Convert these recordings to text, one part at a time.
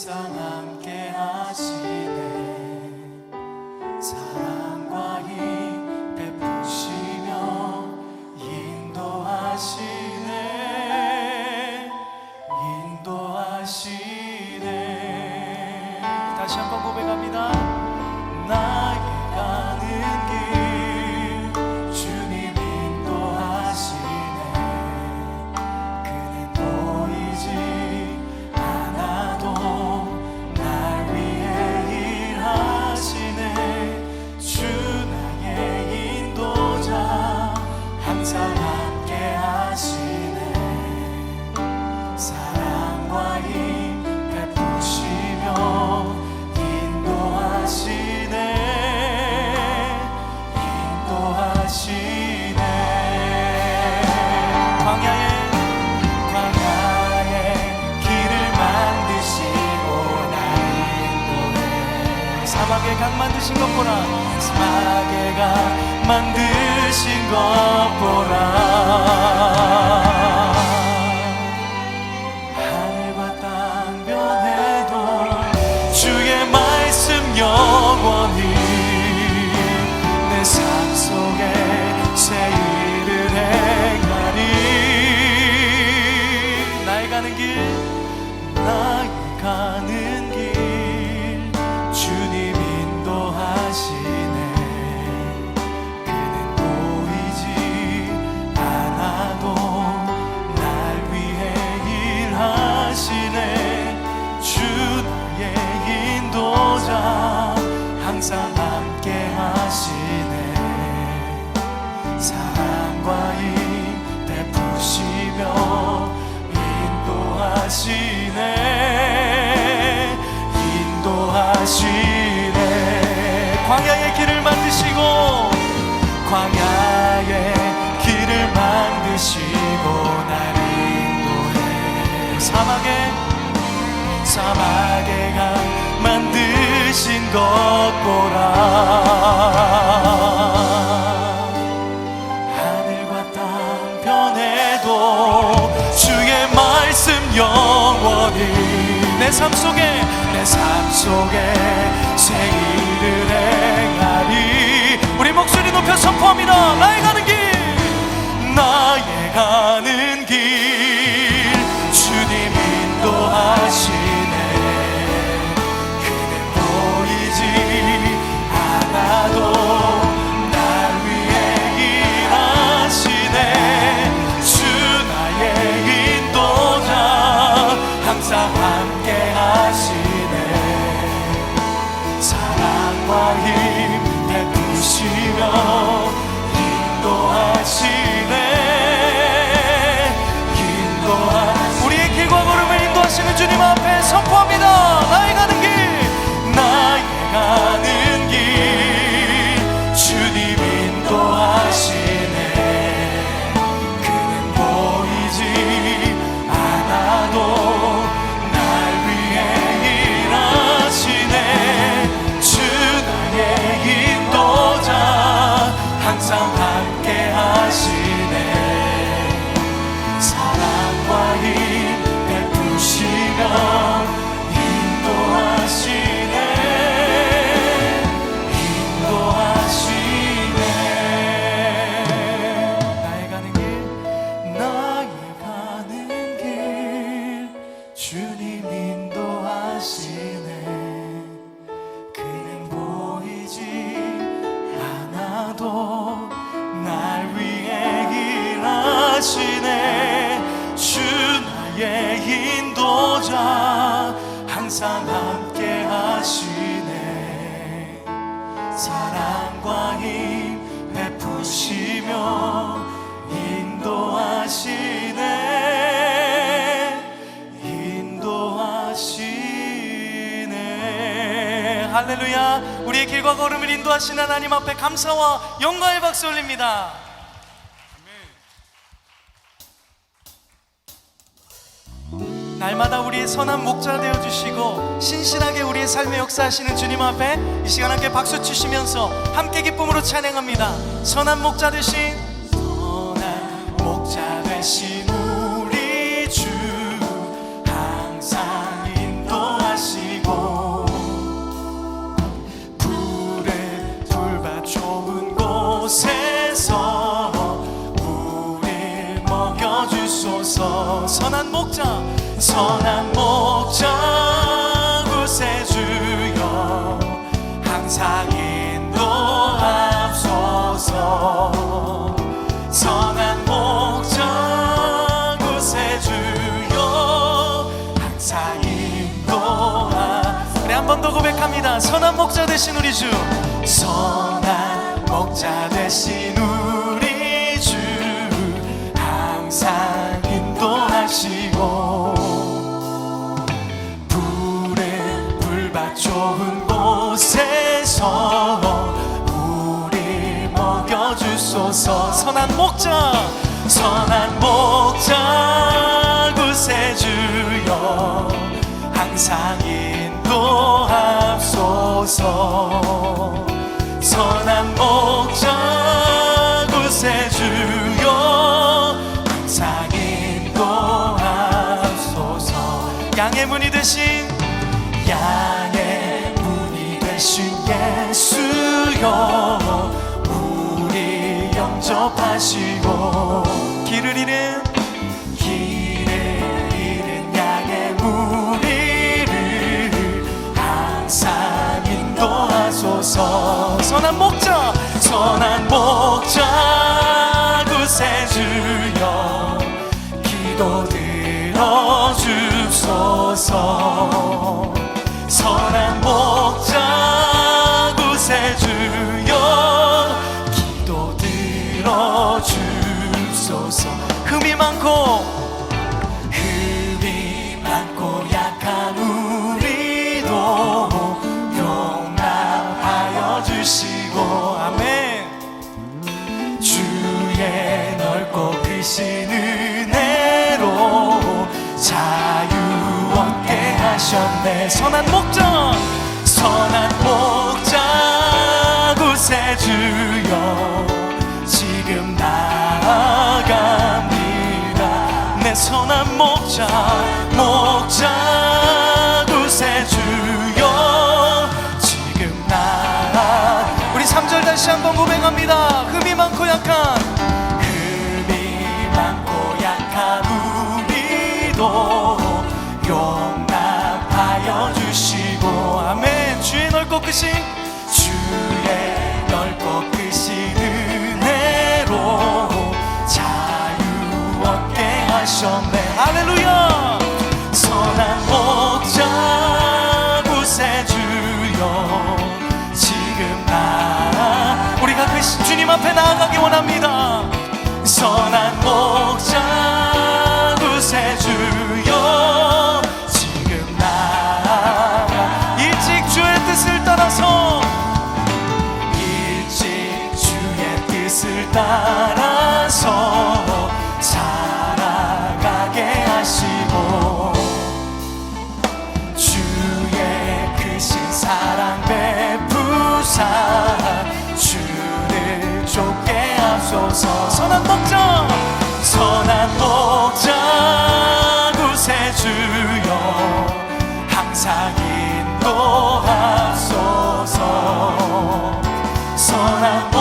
summer. 광야의 길을 만드시고 광야의 길을 만드시고 나를 인도해. 사막에 사막에 가 만드신 것 보라. 하늘과 땅 변해도 주의 말씀 영원히. 내 삶 속에 내 삶 속에 생일 행하리 우리 목소리 높여 선포합니다. 나의 가는 길 나의 가는 길. 주님 인도하시 항상 함께 하시네. 사랑과 힘 베푸시며 인도하시네. 인도하시네. 할렐루야. 우리의 길과 걸음을 인도하시는 하나님 앞에 감사와 영광의 박수 올립니다. 날마다 우리의 선한 목자 되어 주시고 신실하게 우리의 삶에 역사하시는 주님 앞에 이 시간 함께 박수 치시면서 함께 기쁨으로 찬양합니다. 선한 목자 되신 선한 목자 되신 우리 주 항상 인도하시고 불에 불밭 좁은 곳에 선한 목자 선한 목자 구세주여 항상 인도하소서. 선한 목자 구세주여 항상 인도하. 우리 한 번 더 고백합니다. 선한 목자 되신 우리 주 먹여주소서 선한 목자 선한 목자 구세주여. 항상 인도하소서. 선한 목자 구세주여. 항상 인도하소서. 양의 문이 되신 영접하시고 길을 잃은 길을 잃은 양의 무리를 항상 인도하소서. 선한 목자 선한 목자 구세주여 기도 들어주소서 많고 흠이 많고 약한 우리도 용납하여 주시고 아멘. 주의 넓고 크신 은혜로 자유 얻게 하셨네. 선한 목자 선한 목자 구세주여 선한 목자 목자. 구세주여. 지금 나. 우리 3절 다시 한번 고백합니다. 흠이 많고 약한 따라서 살아가게 하시고 주의 크신 사랑 베푸사 주를 좁게 하소서 선한 목자 선한 목자 구세주여 항상 인도하소서. 선한 목자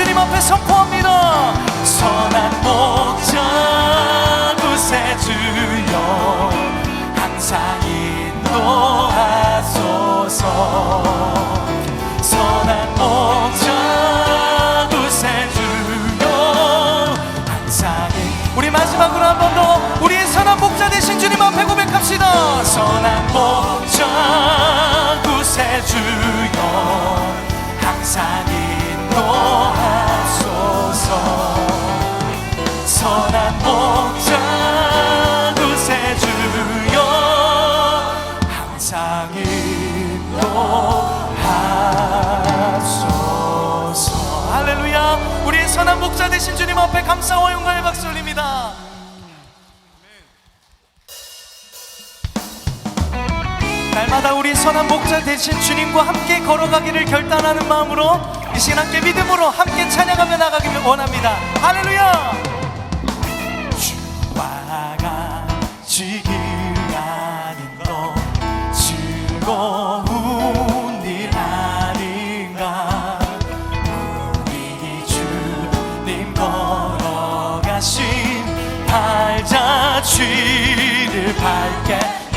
주님 앞에 선포합니다. 선한 목자 구세주여 항상 인도하소서. 선한 목자 구세주여 항상 인- 우리 마지막으로 한 번 더 우리의 선한 목자 되신 주님 앞에 고백합시다. 선한 목자 구세주여 목자 되신 주님 앞에 감사와 영광의 박수 올립니다. 날마다 우리 선한 목자 되신 주님과 함께 걸어가기를 결단하는 마음으로 이 시간 함께 믿음으로 함께 찬양하며 나가기를 원합니다. 할렐루야! 주와 같이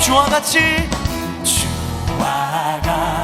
주와 같이 주와 같이.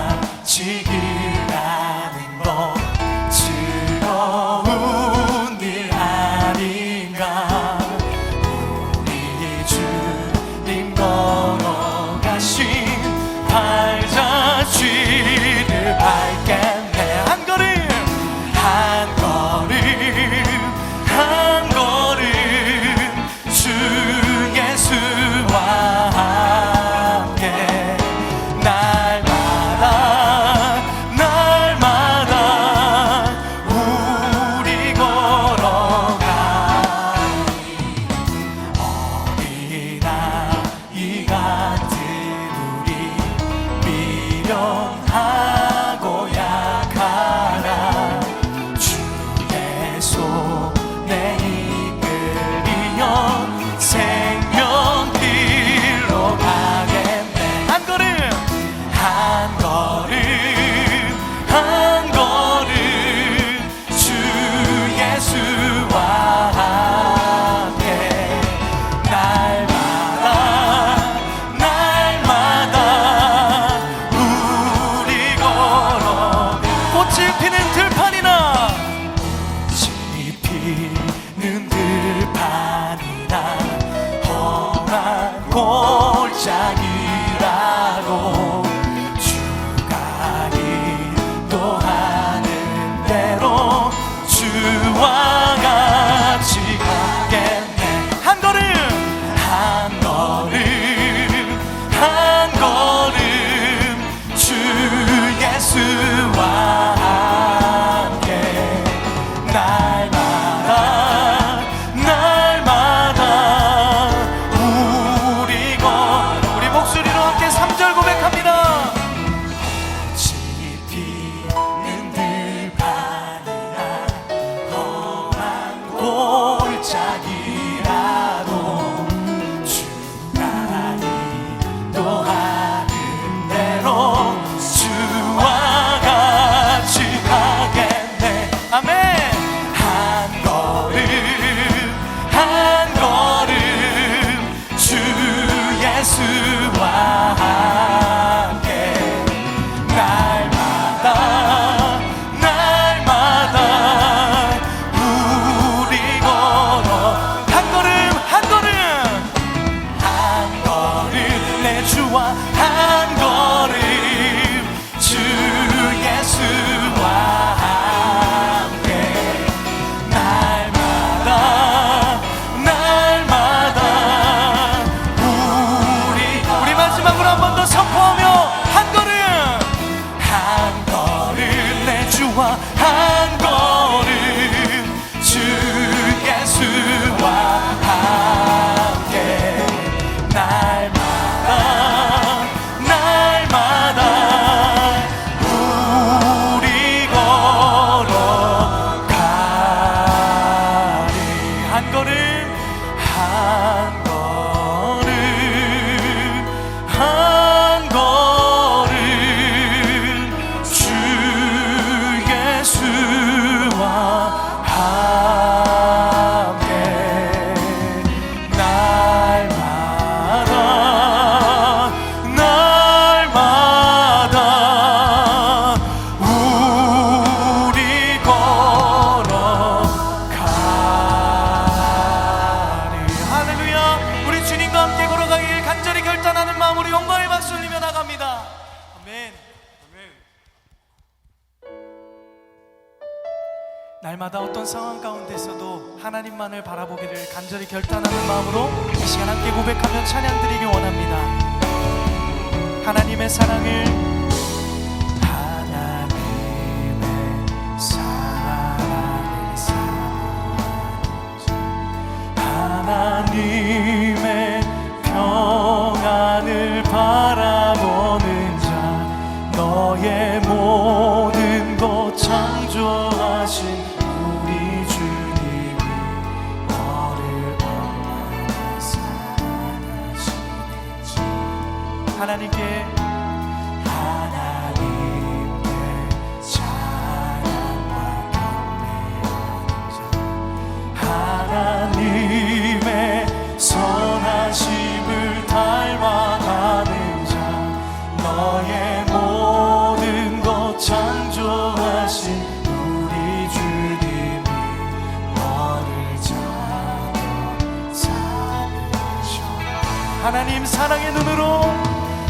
하나님 사랑의 눈으로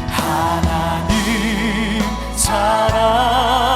하나님 사랑.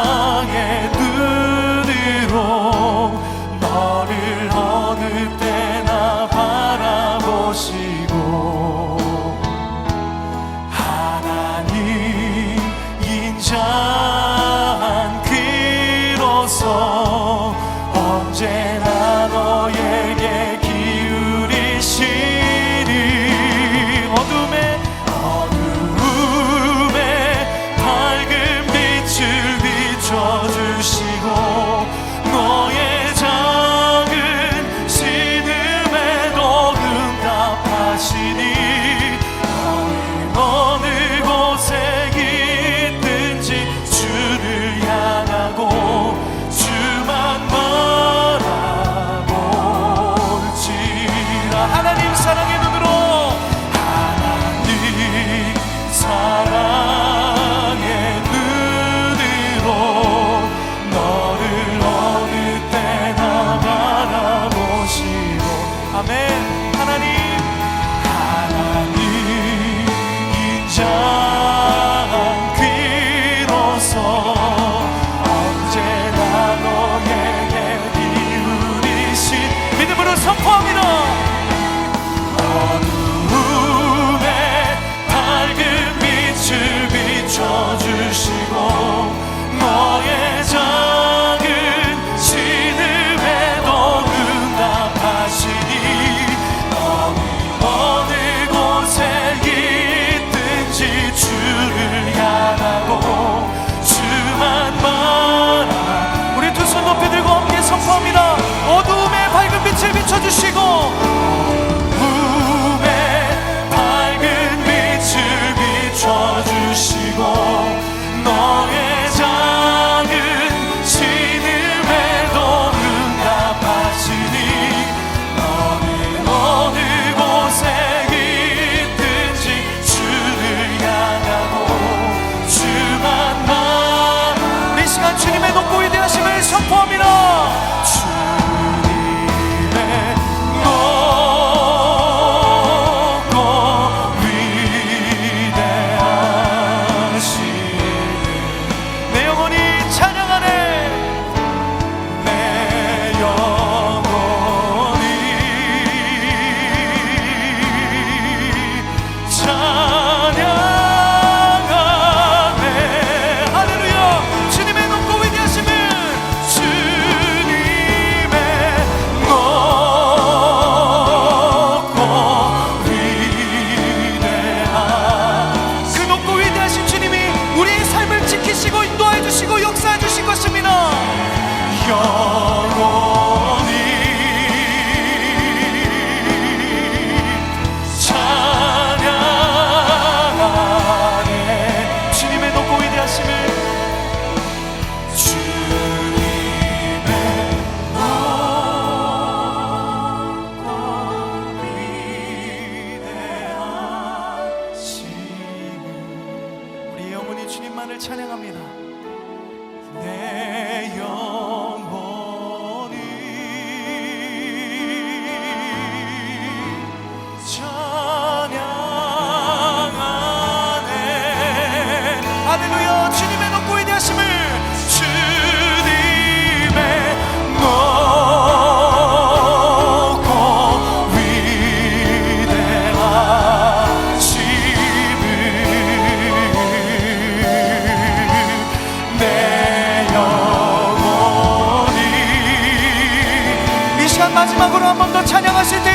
propósito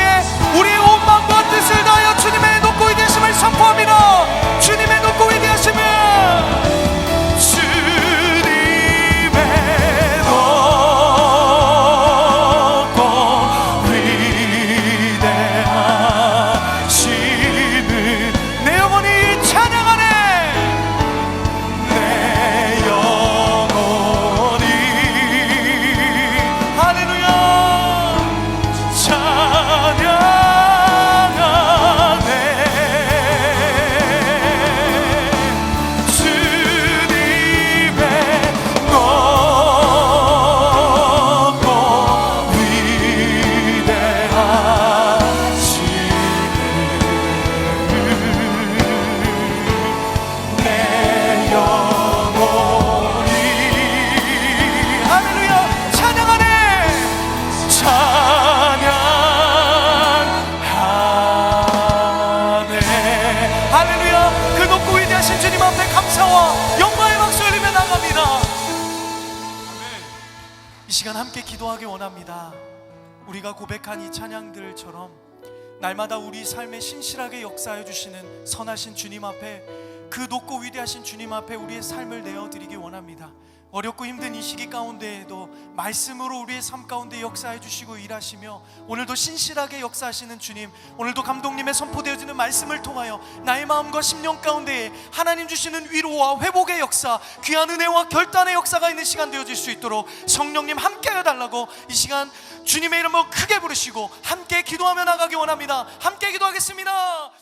우리가 고백한 이 찬양들처럼 날마다 우리 삶에 신실하게 역사해 주시는 선하신 주님 앞에 그 높고 위대하신 주님 앞에 우리의 삶을 내어 드리기 원합니다. 어렵고 힘든 이 시기 가운데에도 말씀으로 우리의 삶 가운데 역사해 주시고 일하시며 오늘도 신실하게 역사하시는 주님 오늘도 감독님의 선포되어지는 말씀을 통하여 나의 마음과 심령 가운데에 하나님 주시는 위로와 회복의 역사 귀한 은혜와 결단의 역사가 있는 시간 되어질 수 있도록 성령님 함께하여 달라고 이 시간 주님의 이름으로 크게 부르시고 함께 기도하며 나가기 원합니다. 함께 기도하겠습니다